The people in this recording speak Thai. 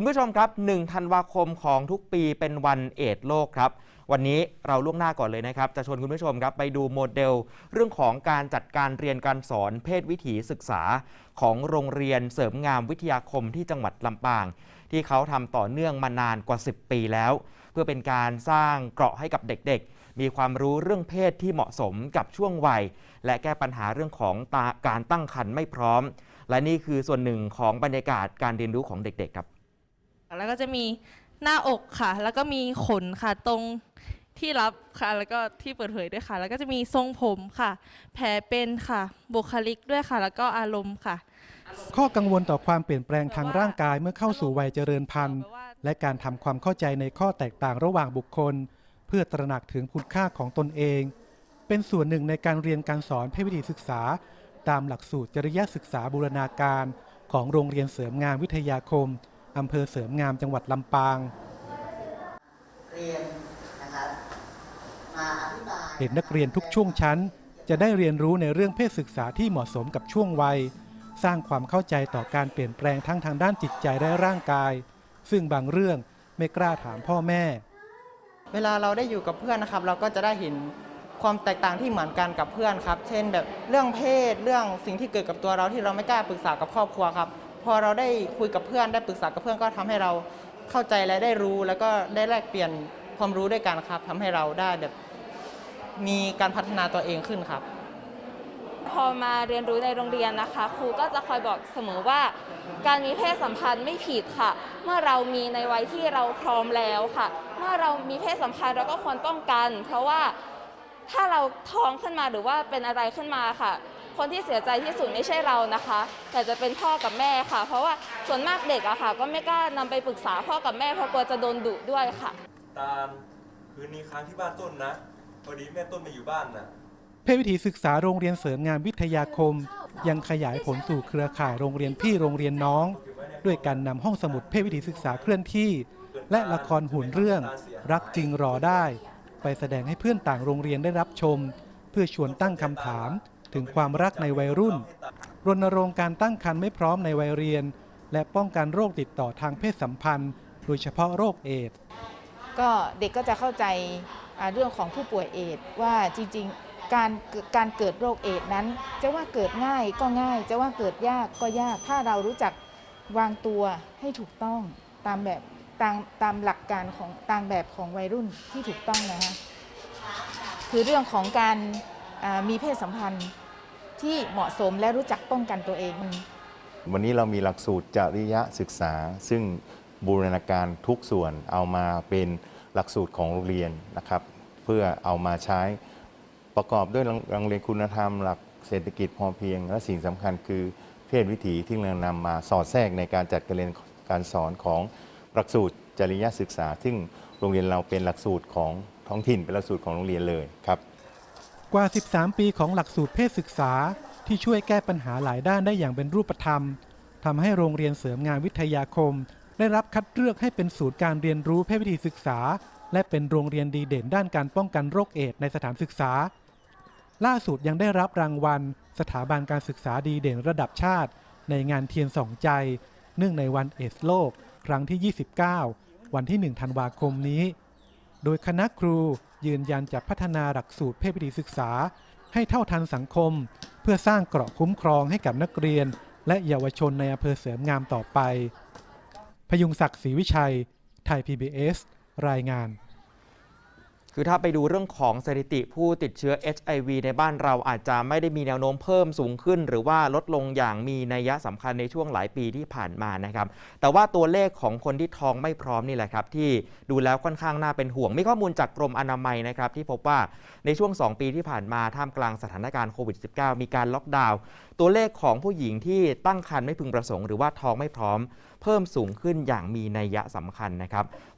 คุณผู้ชมครับ1ธันวาคมของทุกปีเป็นวันเอดโลกครับ วันนี้เราล่วงหน้าก่อนเลยนะครับ จะชวนคุณผู้ชมครับไปดูโมเดล เรื่องของการจัดการเรียนการสอนเพศวิถีศึกษา ของโรงเรียนเสริมงามวิทยาคมที่จังหวัดลำปาง ที่เขาทำต่อเนื่องมานานกว่า 10 ปีแล้ว เพื่อเป็นการสร้างเกราะให้กับเด็กๆ มีความรู้เรื่องเพศที่เหมาะสมกับช่วงวัย และแก้ปัญหาเรื่องของาการตั้งครรภ์ไม่พร้อม และนี่คือส่วนหนึ่งของบรรยากาศการเรียนรู้ของเด็กๆครับ แล้วก็จะมีหน้าอกค่ะ แล้วก็มีขนค่ะตรงที่รับค่ะ แล้วก็ที่เปิดเผยด้วยค่ะ แล้วก็จะมีทรงผมค่ะ แผลเป็นค่ะ บุคลิกด้วยค่ะ แล้วก็อารมณ์ค่ะ ข้อกังวลต่อความเปลี่ยนแปลงทางร่างกายเมื่อเข้าสู่วัยเจริญพันธุ์ และการทำความเข้าใจในข้อแตกต่างระหว่างบุคคล เพื่อตระหนักถึงคุณค่าของตนเอง เป็นส่วนหนึ่งในการเรียนการสอนเพศวิถีศึกษา ตามหลักสูตรจริยศึกษาบูรณาการ ของโรงเรียนเสริมงามวิทยาคม อำเภอเสริมงามจังหวัดลำปางเรียนนะครับมาอธิบายเด็กนักเรียนทุกช่วงชั้น จะได้เรียนรู้ในเรื่องเพศศึกษาที่เหมาะสมกับช่วงวัย สร้างความเข้าใจต่อการเปลี่ยนแปลงทั้งทางด้านจิตใจและร่างกาย ซึ่งบางเรื่องไม่กล้าถามพ่อแม่ เวลาเราได้อยู่กับเพื่อนนะครับ เราก็จะได้เห็นความแตกต่างที่เหมือนกันกับเพื่อนครับ เช่นแบบเรื่องเพศ เรื่องสิ่งที่เกิดกับตัวเราที่เราไม่กล้าปรึกษากับครอบครัวครับ พอเราได้คุยกับเพื่อนได้ปรึกษากับเพื่อนก็ทำให้เราเข้าใจและได้รู้ แล้วก็ได้แลกเปลี่ยนความรู้ด้วยกันครับทำให้เราได้แบบมีการพัฒนาตัวเองขึ้นครับ พอมาเรียนรู้ในโรงเรียนนะคะ ครูก็จะคอยบอกเสมอว่า การมีเพศสัมพันธ์ไม่ผิดค่ะ เมื่อเรามีในวัยที่เราพร้อมแล้วค่ะ เมื่อเรามีเพศสัมพันธ์เราก็ควรป้องกัน เพราะว่าถ้าเราท้องขึ้นมาหรือว่าเป็นอะไรขึ้นมาค่ะ คนที่เสียใจที่สุดไม่ใช่เรานะคะ แต่จะเป็นพ่อกับแม่ค่ะ เพราะว่าส่วนมากเด็กอะค่ะ ก็ไม่กล้านำไปปรึกษาพ่อกับแม่เพราะกลัวจะโดนดุด้วยค่ะ ตาลคืนนี้ค้างที่บ้านต้นนะพอดีแม่ต้นไม่อยู่บ้านนะเพศวิถีศึกษาโรงเรียนเสริมงานวิทยาคม ยังขยายผลสู่เครือข่ายโรงเรียนพี่โรงเรียนน้อง ด้วยการนำห้องสมุดเพศวิถีศึกษาเคลื่อนที่ และละครหุ่นเรื่อง รักจริงรอได้ ไปแสดงให้เพื่อนต่างโรงเรียนได้รับชม เพื่อชวนตั้งคำถาม ถึงความรักในวัยรุ่น รณรงค์การตั้งครรภ์ไม่พร้อมในวัยเรียน และป้องกันโรคติดต่อทางเพศสัมพันธ์ โดยเฉพาะโรคเอดส์ก็เด็กก็จะเข้าใจเรื่องของผู้ป่วยเอดส์ว่าจริงๆการการเกิดโรคเอดส์นั้น จะว่าเกิดง่ายก็ง่าย จะว่าเกิดยากก็ยาก ถ้าเรารู้จักวางตัวให้ถูกต้องตามแบบตามตามหลักการของตามแบบของวัยรุ่นที่ถูกต้องนะคะคือเรื่องของการ มีเพศสัมพันธ์ที่เหมาะสมและรู้จักป้องกันตัวเอง วันนี้เรามีหลักสูตรจริยศึกษา ซึ่งบูรณาการทุกส่วนเอามาเป็นหลักสูตรของโรงเรียนนะครับ เพื่อเอามาใช้ประกอบด้วยโรงเรียนคุณธรรม หลักเศรษฐกิจพอเพียง และสิ่งสำคัญคือเพศวิถีที่เรานำมาสอดแทรกในการจัดการเรียนการสอนของหลักสูตรจริยศึกษา ซึ่งโรงเรียนเราเป็นหลักสูตรของท้องถิ่นเป็นหลักสูตรของโรงเรียนเลยครับ กว่า 13 ปีของหลักสูตรเพศศึกษาที่ช่วยแก้ปัญหาหลายด้านได้อย่างเป็นรูปธรรมทำให้โรงเรียนเสริมงานวิทยาคม ได้รับคัดเลือกให้เป็นศูนย์การเรียนรู้เพศวิถีศึกษา และเป็นโรงเรียนดีเด่นด้านการป้องกันโรคเอดส์ในสถานศึกษา ล่าสุดยังได้รับรางวัล สถาบันการศึกษาดีเด่นระดับชาติ ในงานเทียนสองใจ เนื่องในวันเอดส์โลก ครั้งที่ 29 วันที่ 1 ธันวาคมนี้ โดยคณะครู ยืนยันจะพัฒนาหลักสูตรเพศวิถีศึกษา ให้เท่าทันสังคม เพื่อสร้างเกราะคุ้มครองให้กับนักเรียน และเยาวชนในอำเภอเสริมงามต่อไป พยุงศักดิ์ศรีวิชัย ไทย PBS รายงาน คือถ้าไปดูเรื่องของสถิติผู้ติดเชื้อ HIV ในบ้านเราอาจจะไม่ได้มีแนวโน้มเพิ่มสูงขึ้น หรือว่าลดลงอย่างมีนัยสำคัญในช่วงหลายปีที่ผ่านมานะครับ แต่ว่าตัวเลขของคนที่ท้องไม่พร้อมนี่แหละครับ ที่ดูแล้วค่อนข้างน่าเป็นห่วง มีข้อมูลจากกรมอนามัยนะครับที่พบว่าในช่วง 2 ปีที่ผ่านมาท่ามกลางสถานการณ์โควิด -19 มีการล็อกดาวน์ตัวเลขของผู้หญิงที่ตั้งครรภ์ไม่พึงประสงค์หรือว่าท้องไม่พร้อม เพิ่มสูงขึ้นอย่างมีนัยสำคัญนะครับ